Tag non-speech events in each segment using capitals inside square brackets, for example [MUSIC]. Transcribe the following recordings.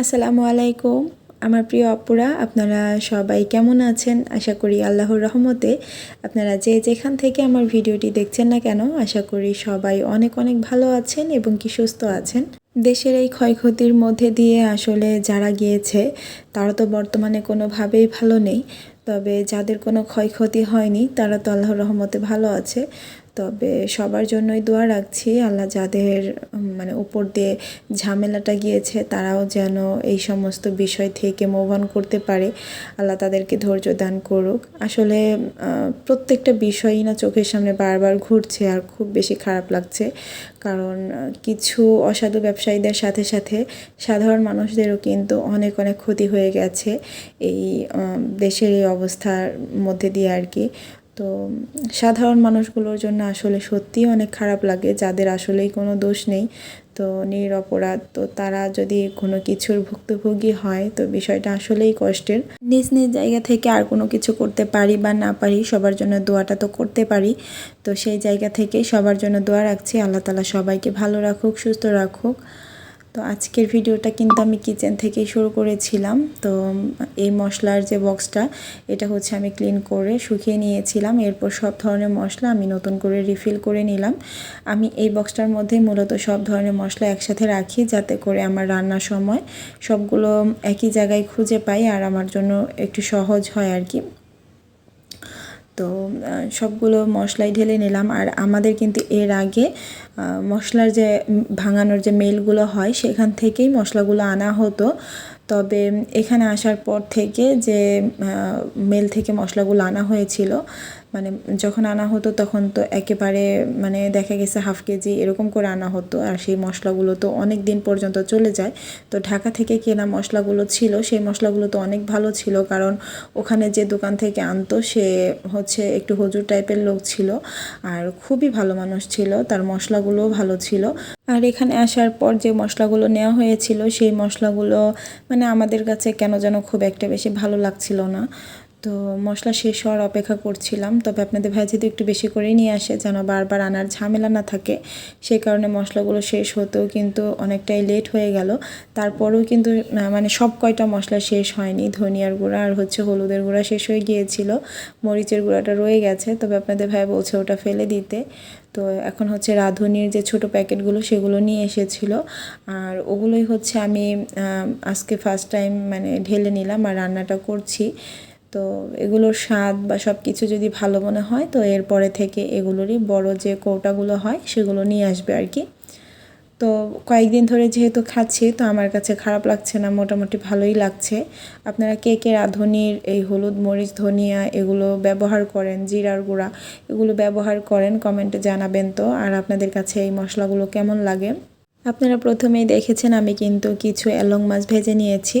আসসালামু আলাইকুম। আমার প্রিয় অপুরা আপনারা সবাই কেমন আছেন? আশা করি আল্লাহর রহমতে আপনারা যে যেখান থেকে আমার ভিডিওটি দেখছেন না কেন, আশা করি সবাই অনেক অনেক ভালো আছেন এবং কি সুস্থ আছেন। দেশের এই ক্ষয়ক্ষতির মধ্যে দিয়ে আসলে যারা গিয়েছে, তারা তো বর্তমানে কোনোভাবেই ভালো নেই। তবে যাদের কোনো ক্ষয়ক্ষতি হয়নি, তারা তো আল্লাহর রহমতে ভালো আছে। তবে সবার জন্যই দোয়া রাখছি। আল্লাহ যাদের মানে উপর দিয়ে ঝামেলাটা গিয়েছে, তারাও যেন এই সমস্ত বিষয় থেকে মুভ করতে পারে। আল্লাহ তাদেরকে ধৈর্য দান করুক। আসলে প্রত্যেকটা বিষয়ই না চোখের সামনে বারবার ঘুরছে আর খুব বেশি খারাপ লাগছে। কারণ কিছু অসাধু ব্যবসায়ীদের সাথে সাথে সাধারণ মানুষদেরও কিন্তু অনেক অনেক ক্ষতি হয়ে গেছে। এই দেশের এই অবস্থার মধ্যে দিয়ে আর কি। তো সাধারণ মানুষগুলোর জন্য আসলে সত্যিই অনেক খারাপ লাগে, যাদের আসলেই কোনো দোষ নেই। তো নিরপরাধ তো তারা যদি কোনো কিছুর ভুক্তভোগী হয়, তো বিষয়টা আসলেই কষ্টের। নিজ নিজ জায়গা থেকে আর কোনো কিছু করতে পারি বা না পারি, সবার জন্য দোয়াটা তো করতে পারি। তো সেই জায়গা থেকে সবার জন্য দোয়া রাখছি। আল্লাহ তালা সবাইকে ভালো রাখুক, সুস্থ রাখুক। তো আজকের ভিডিওটা কিন্তু আমি কিচেন থেকেই শুরু করেছিলাম। তো এই মশলার যে বক্সটা, এটা হচ্ছে আমি ক্লিন করে শুকিয়ে নিয়েছিলাম। এরপর সব ধরনের মশলা আমি নতুন করে রিফিল করে নিলাম। আমি এই বক্সটার মধ্যেই মূলত সব ধরনের মশলা একসাথে রাখি যাতে করে আমার রান্নার সময় সবগুলো একই জায়গায় খুঁজে পাই আর আমার জন্য একটু সহজ হয় আর কি। তো সবগুলো মশলাই ঢেলে নিলাম। আর আমাদের কিন্তু এর আগে মশলার যে ভাঙানোর যে মেলগুলো হয়, সেখান থেকেই মশলাগুলো আনা হতো। তবে এখানে আসার পর থেকে যে মেল থেকে মশলাগুলো আনা হয়েছিল মানে যখন আনা হতো তখন তো একেবারে মানে দেখা গেছে হাফ কেজি এরকম করে আনা হতো। আর সেই মশলাগুলো তো অনেক দিন পর্যন্ত চলে যায়। তো ঢাকা থেকে কেনা মশলাগুলো ছিল, সেই মশলাগুলো তো অনেক ভালো ছিল। কারণ ওখানে যে দোকান থেকে আনতো, সে হচ্ছে একটু হুজুর টাইপের লোক ছিল। আর খুবই ভালো মানুষ ছিল, তার মশলাগুলোও ভালো ছিল। আর এখানে আসার পর যে মশলাগুলো নেওয়া হয়েছিল, সেই মশলাগুলো মানে আমাদের কাছে কেন যেন খুব একটা বেশি ভালো লাগছিল না। তো মশলা শেষ হওয়ার অপেক্ষা করছিলাম। তবে আপনাদের ভাই যেহেতু একটু বেশি করেই নিয়ে আসে, যেন বারবার আনার ঝামেলা না থাকে সেই কারণে মশলাগুলো শেষ হতেও কিন্তু অনেকটাই লেট হয়ে গেল। তারপরেও কিন্তু মানে সব কয়টা মশলা শেষ হয়নি। ধনিয়ার গুঁড়া আর হচ্ছে হলুদের গুঁড়া শেষ হয়ে গিয়েছিল। মরিচের গুঁড়াটা রয়ে গেছে। তবে আপনাদের ভাই বলছে ওটা ফেলে দিতে। তো এখন হচ্ছে রাঁধুনির যে ছোট প্যাকেটগুলো, সেগুলো নিয়ে এসেছিল। আর ওগুলোই হচ্ছে আমি আজকে ফার্স্ট টাইম মানে ঢেলে নিলাম আর রান্নাটা করছি। তো এগুলোর স্বাদ বা সব কিছু যদি ভালো মনে হয়, তো এরপরে থেকে এগুলোরই বড় যে কৌটাগুলো হয়, সেগুলো নিয়ে আসবে আর কি। তো কয়েকদিন ধরে যেহেতু খাচ্ছি, তো আমার কাছে খারাপ লাগছে না, মোটামুটি ভালোই লাগছে। আপনারা কে কে রাঁধুনির এই হলুদ মরিচ, ধনিয়া এগুলো ব্যবহার করেন, জিরার গুঁড়া এগুলো ব্যবহার করেন, কমেন্টে জানাবেন তো। আর আপনাদের কাছে এই মশলাগুলো কেমন লাগে? আপনারা প্রথমেই দেখেছেন, আমি কিন্তু কিছু এলং মাছ ভেজে নিয়েছি।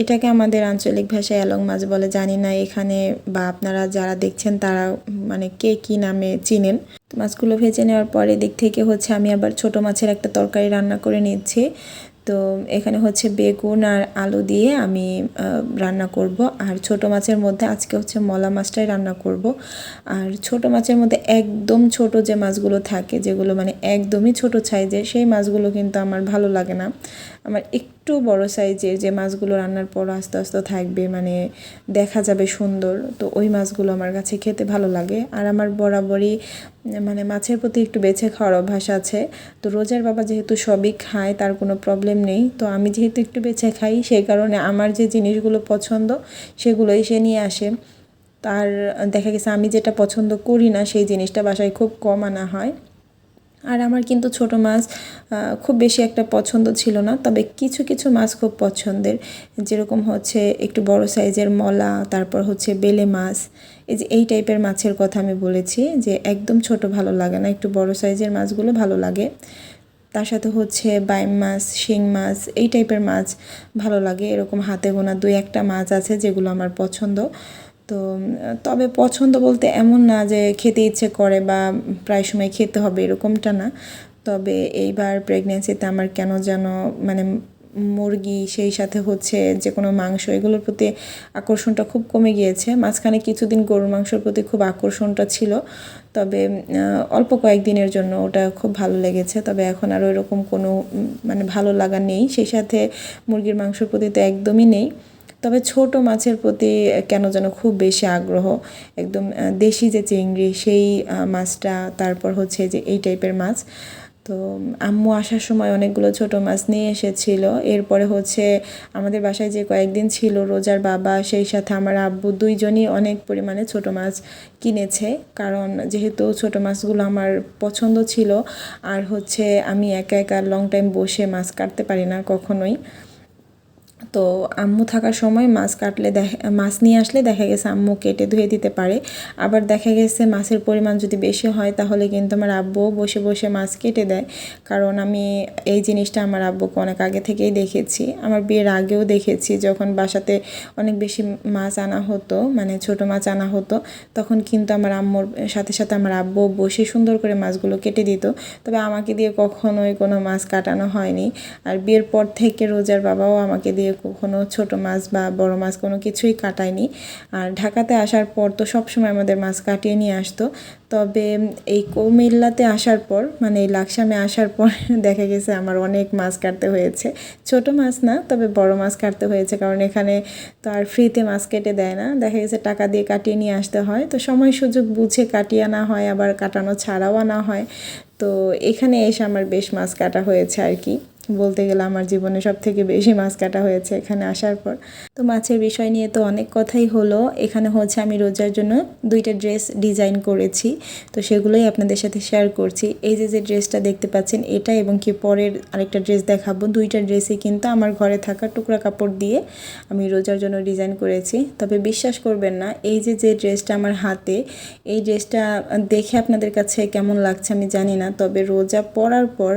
এটাকে আমাদের আঞ্চলিক ভাষায় অ্যালং মাছ বলে, জানি না এখানে বা আপনারা যারা দেখছেন তারা মানে কে কি নামে চিনেন। মাছগুলো ভেজে নেওয়ার পরে দিক থেকে হচ্ছে আমি আবার ছোট মাছের একটা তরকারি রান্না করে নিচ্ছি। তো এখানে হচ্ছে বেগুন আর আলু দিয়ে আমি রান্না করব। আর ছোট মাছের মধ্যে আজকে হচ্ছে মলা মাছটাই রান্না করব। আর ছোট মাছের মধ্যে একদম ছোট যে মাছগুলো থাকে, যেগুলো মানে একদমই ছোট সাইজের, সেই মাছগুলো কিন্তু আমার ভালো লাগে না। আমার একটু বড় সাইজের যে মাছগুলো রান্নার পর আস্তে আস্তে থাকবে মানে দেখা যাবে সুন্দর। তো ওই মাছগুলো আমার কাছে খেতে ভালো লাগে। আর আমার বরাবরই মানে মাছের প্রতি একটু বেছে খাওয়ার অভ্যাস আছে। তো রোজার বাবা যেহেতু সবই খায়, তার কোনো প্রবলেম নেই। তো আমি যেহেতু একটু বেছে খাই সেই কারণে আমার যে জিনিসগুলো পছন্দ, সেগুলোই সে নিয়ে আসে। তার, দেখা গেছে আমি যেটা পছন্দ করি না, সেই জিনিসটা বাসায় খুব কম আনা হয়। আর আমার কিন্তু ছোট মাছ খুব বেশি একটা পছন্দ ছিল না, তবে কিছু কিছু মাছ খুব পছন্দের। যেরকম হচ্ছে একটু বড় সাইজের মলা, তারপর হচ্ছে বেলে মাছ। এই যে এই টাইপের মাছের কথা আমি বলেছি যে একদম ছোট ভালো লাগে না, একটু বড় সাইজের মাছগুলো ভালো লাগে। তার সাথে হচ্ছে বাইম মাছ, শিং মাছ, এই টাইপের মাছ ভালো লাগে। এরকম হাতে গোনা দুই একটা মাছ আছে যেগুলো আমার পছন্দ। তো, তবে পছন্দ বলতে এমন না যে খেতে ইচ্ছে করে বা প্রায় সময় খেতে হবে এরকমটা না। তবে এইবার প্রেগনেন্সিতে আমার কেন যেন মানে মুরগি সেই সাথে হচ্ছে যে কোনো মাংস এগুলোর প্রতি আকর্ষণটা খুব কমে গিয়েছে। মাঝখানে কিছুদিন গরুর মাংসের প্রতি খুব আকর্ষণটা ছিল। তবে অল্প কয়েকদিনের জন্য ওটা খুব ভালো লেগেছে। তবে এখন আর ওইরকম কোনো মানে ভালো লাগা নেই। সেই সাথে মুরগির মাংসের প্রতি তো একদমই নেই। তবে ছোট মাছের প্রতি কেন যেন খুব বেশি আগ্রহ। একদম দেশি যে চিংড়ি, সেই মাছটা, তারপর হচ্ছে যে এই টাইপের মাছ। তো, আম্মু আসার সময় অনেকগুলো ছোট মাছ নিয়ে এসেছিল। এরপরে হচ্ছে আমাদের বাসায় যে কয়েকদিন ছিল রোজার বাবা, সেই সাথে আমার আব্বু দুইজনই অনেক পরিমাণে ছোট মাছ কিনেছে। কারণ যেহেতু ছোট মাছগুলো আমার পছন্দ ছিল, আর হচ্ছে আমি একা একা লং টাইম বসে মাছ কাটতে পারি না কখনোই। তো আম্মু থাকার সময় মাছ কাটলে দেখা মাছ নিয়ে আসলে দেখা গেছে আম্মু কেটে ধুয়ে দিতে পারে। আবার দেখা গেছে মাছের পরিমাণ যদি বেশি হয় তাহলে কিন্তু আমার আব্বুও বসে বসে মাছ কেটে দেয়। কারণ আমি এই জিনিসটা আমার আব্বুকে অনেক আগে থেকেই দেখেছি। আমার বিয়ের আগেও দেখেছি যখন বাসাতে অনেক বেশি মাছ আনা হতো মানে ছোট মাছ আনা হতো, তখন কিন্তু আমার আম্মুর সাথে সাথে আমার আব্বু বসে সুন্দর করে মাছগুলো কেটে দিত। তবে আমাকে দিয়ে কখনোই কোনো মাছ কাটানো হয়নি। আর বিয়ের পর থেকে রোজার বাবাও আমাকে দিয়ে কখনো ছোট মাছ বা বড় মাছ কোনো কিছুই কাটায়নি। আর ঢাকাতে আসার পর তো সবসময় আমাদের মাছ কাটিয়ে নিয়ে আসতো। তবে এই কুমিল্লাতে আসার পর মানে এই লাকসামে আসার পর [LAUGHS] দেখা গেছে আমার অনেক মাছ কাটতে হয়েছে। ছোট মাছ না, তবে বড় মাছ কাটতে হয়েছে। কারণ এখানে তো আর ফ্রিতে মাছ কেটে দেয় না। দেখা গেছে টাকা দিয়ে কাটিয়ে নিয়ে আসতে হয়। তো সময় সুযোগ বুঝে কাটিয়ে আনা হয়, আবার কাটানো ছাড়াও আনা হয়। তো এখানে এসে আমার বেশ মাছ কাটা হয়েছে আর কি। বলতে গেলে আমার জীবনে সব থেকে বেশি মাছ কাটা হয়েছে এখানে আসার পর। তো মাছের বিষয় নিয়ে তো অনেক কথাই হলো। এখানে হচ্ছে আমি রোজার জন্য দুইটা ড্রেস ডিজাইন করেছি। তো সেগুলোই আপনাদের সাথে শেয়ার করছি। এই যে যে ড্রেসটা দেখতে পাচ্ছেন এটা এবং কি পরের আরেকটা ড্রেস দেখাবো। দুইটা ড্রেসই কিন্তু আমার ঘরে থাকা টুকরা কাপড় দিয়ে আমি রোজার জন্য ডিজাইন করেছি। তবে বিশ্বাস করবেন না, এই যে যে ড্রেসটা আমার হাতে, এই ড্রেসটা দেখে আপনাদের কাছে কেমন লাগছে আমি জানি না। তবে রোজা পরার পর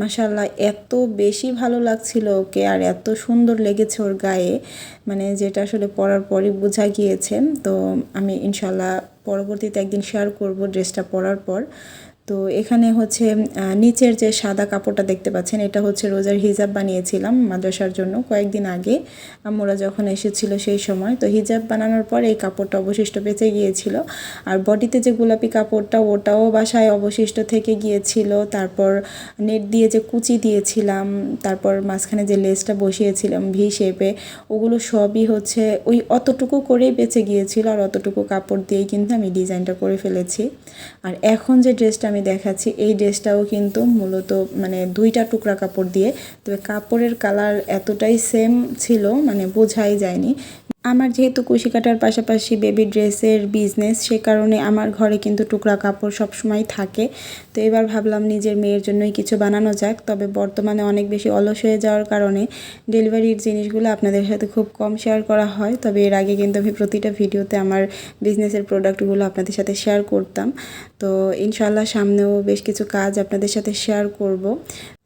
মাসাল্লাহ এত বেশি ভালো লাগছিল ওকে আর এত সুন্দর লেগেছে ওর গায়ে। মানে যেটা আসলে পরার পরই বোঝা গিয়েছে। তো আমি ইনশাল্লাহ পরবর্তীতে একদিন শেয়ার করব ড্রেসটা পরার পর। তো এখানে হচ্ছে নিচের যে সাদা কাপড়টা দেখতে পাচ্ছেন, এটা হচ্ছে রোজার হিজাব বানিয়েছিলাম মাদ্রাসার জন্য কয়েকদিন আগে। আমরা যখন এসেছিল সেই সময়, তো হিজাব বানানোর পর এই কাপড়টা অবশিষ্ট বেঁচে গিয়েছিল। আর বডিতে যে গোলাপি কাপড়টা, ওটাও বাসায় অবশিষ্ট থেকে গিয়েছিল। তারপর নেট দিয়ে যে কুচি দিয়েছিলাম, তারপর মাঝখানে যে লেসটা বসিয়েছিলাম ভি শেপে, ওগুলো সবই হচ্ছে ওই অতটুকু করেই বেঁচে গিয়েছিল আর অতটুকু কাপড় দিয়েই কিন্তু আমি ডিজাইনটা করে ফেলেছি। আর এখন যে ড্রেসটা আমি দেখাচ্ছি, এই ড্রেসটাও কিন্তু মূলত মানে দুইটা টুকরা কাপড় দিয়ে। তবে কাপড়ের কালার এতটাই সেম ছিল মানে বোঝাই যায়নি। আমার যেহেতু কুশি কাটার পাশাপাশি বেবি ড্রেসের বিজনেস সে কারণে আমার ঘরে কিন্তু টুকরা কাপড় সবসময় থাকে। তো এবার ভাবলাম নিজের মেয়ের জন্যই কিছু বানানো যাক, তবে বর্তমানে অনেক বেশি অলস হয়ে যাওয়ার কারণে ডেলিভারির জিনিসগুলো আপনাদের সাথে খুব কম শেয়ার করা হয়। তবে এর আগে কিন্তু আমি প্রতিটা ভিডিওতে আমার বিজনেসের প্রোডাক্টগুলো আপনাদের সাথে শেয়ার করতাম। তো ইনশাল্লাহ সামনেও বেশ কিছু কাজ আপনাদের সাথে শেয়ার করব।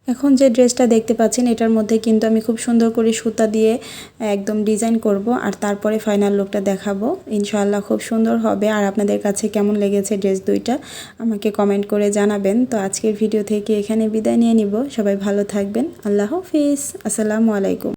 এখন যে ড্রেসটা দেখতে পাচ্ছেন, এটার মধ্যে কিন্তু আমি খুব সুন্দর করে সুতা দিয়ে একদম ডিজাইন করব আর তারপরে ফাইনাল লুকটা দেখাবো। ইনশাআল্লাহ খুব সুন্দর হবে। আর আপনাদের কাছে কেমন লেগেছে ড্রেস দুইটা, আমাকে কমেন্ট করে জানাবেন। তো আজকের ভিডিও থেকে এখানে বিদায় নিয়ে নিব। সবাই ভালো থাকবেন। আল্লাহ হাফিজ। আসসালামু আলাইকুম।